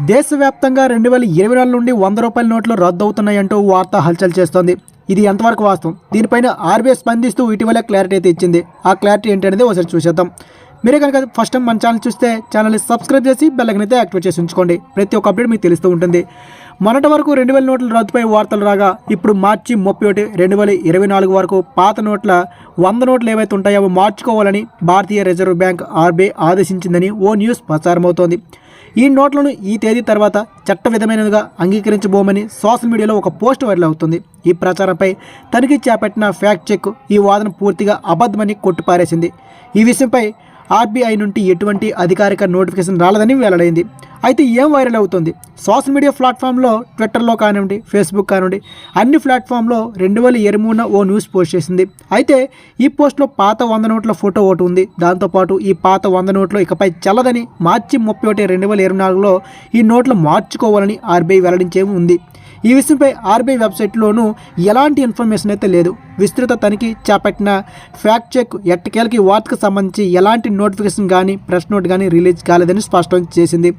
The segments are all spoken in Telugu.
దేశవ్యాప్తంగా రెండు వేల ఇరవై నాలుగు నుండి వంద రూపాయల నోట్లు రద్దు అవుతున్నాయంటూ వార్త హల్చల్ చేస్తోంది. ఇది ఎంతవరకు వాస్తవం? దీనిపైన ఆర్బీఐ స్పందిస్తూ ఇటీవల క్లారిటీ అయితే ఇచ్చింది. ఆ క్లారిటీ ఏంటనేది ఒకసారి చూసేద్దాం. మీరే కనుక ఫస్ట్ టైం మన ఛానల్ చూస్తే ఛానల్ని సబ్స్క్రైబ్ చేసి బెల్లకనైతే అయితే యాక్టివేట్ చేసి ఉంచుకోండి. ప్రతి ఒక్క అప్డేట్ మీకు తెలుస్తూ ఉంటుంది. మొన్నటి వరకు రెండు వేల నోట్ల రద్దుపై వార్తలు రాగా ఇప్పుడు మార్చి ముప్పై ఒకటి రెండు వేల ఇరవై నాలుగు వరకు పాత నోట్ల వంద నోట్లు ఏవైతే ఉంటాయో అవి మార్చుకోవాలని భారతీయ రిజర్వ్ బ్యాంక్ ఆర్బీఐ ఆదేశించిందని ఓ న్యూస్ ప్రసారమవుతోంది ఈ నోట్లను ఈ తేదీ తర్వాత చట్ట విధమైనదిగా అంగీకరించబోమని సోషల్ మీడియాలో ఒక పోస్ట్ వైరల్ అవుతుంది. ఈ ప్రచారంపై తనిఖీ చేపట్టిన ఫ్యాక్ట్ చెక్ ఈ వాదన పూర్తిగా అబద్ధమని కొట్టిపారేసింది. ఈ విషయంపై ఆర్బీఐ నుండి ఎటువంటి అధికారిక నోటిఫికేషన్ రాలేదని వెల్లడైంది. అయితే ఏం వైరల్ అవుతుంది? సోషల్ మీడియా ప్లాట్ఫామ్లో ట్విట్టర్లో కానివ్వండి ఫేస్బుక్ కానివ్వండి అన్ని ప్లాట్ఫామ్లో రెండు వేల ఇరవై మూడున ఓ న్యూస్ పోస్ట్ చేసింది. అయితే ఈ పోస్ట్లో పాత వంద నోట్ల ఫోటో ఒకటి ఉంది. దాంతోపాటు ఈ పాత వంద నోట్లు ఇకపై చల్లదని మార్చి ముప్పై ఒకటి రెండు వేల ఇరవై నాలుగులో ఈ నోట్లు మార్చుకోవాలని ఆర్బీఐ వెల్లడించే ఉంది. ఈ విషయంపై ఆర్బీఐ వెబ్సైట్లోనూ ఎలాంటి ఇన్ఫర్మేషన్ అయితే లేదు. విస్తృత తనిఖీ చేపట్టిన ఫ్యాక్ట్ చెక్ ఎట్టకేలకి వార్తకు సంబంధించి ఎలాంటి నోటిఫికేషన్ కానీ ప్రెస్ నోట్ కానీ రిలీజ్ కాలేదని స్పష్టం చేసింది.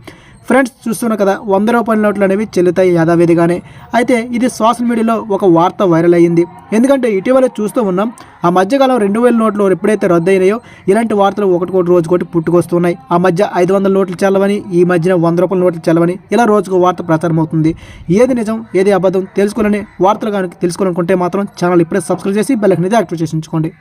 ఫ్రెండ్స్ చూస్తున్నాం కదా వంద రూపాయల నోట్లు అనేవి చెల్లుతాయి యథావిధిగానే అయితే ఇది సోషల్ మీడియాలో ఒక వార్త వైరల్ అయ్యింది. ఎందుకంటే ఇటీవల చూస్తూ ఉన్నాం ఆ మధ్యకాలం రెండు వేల నోట్లు ఎప్పుడైతే రద్దు అయినాయో ఇలాంటి వార్తలు ఒకటి రోజుకోటి పుట్టుకొస్తున్నాయి. ఆ మధ్య ఐదు వందల నోట్లు చల్లవని ఈ మధ్యన వంద రూపాయల నోట్లు చల్లవని ఇలా రోజుకు వార్త ప్రచారం అవుతుంది. ఏది నిజం ఏది అబద్ధం తెలుసుకోవాలని వార్తలు కానీ తెలుసుకోవాలనుకుంటే మాత్రం ఛానల్ ఇప్పుడే సబ్స్క్రైబ్ చేసి బెల్ ఐకాన్ యాక్టివేట్ చేసి ఉంచుకోండి.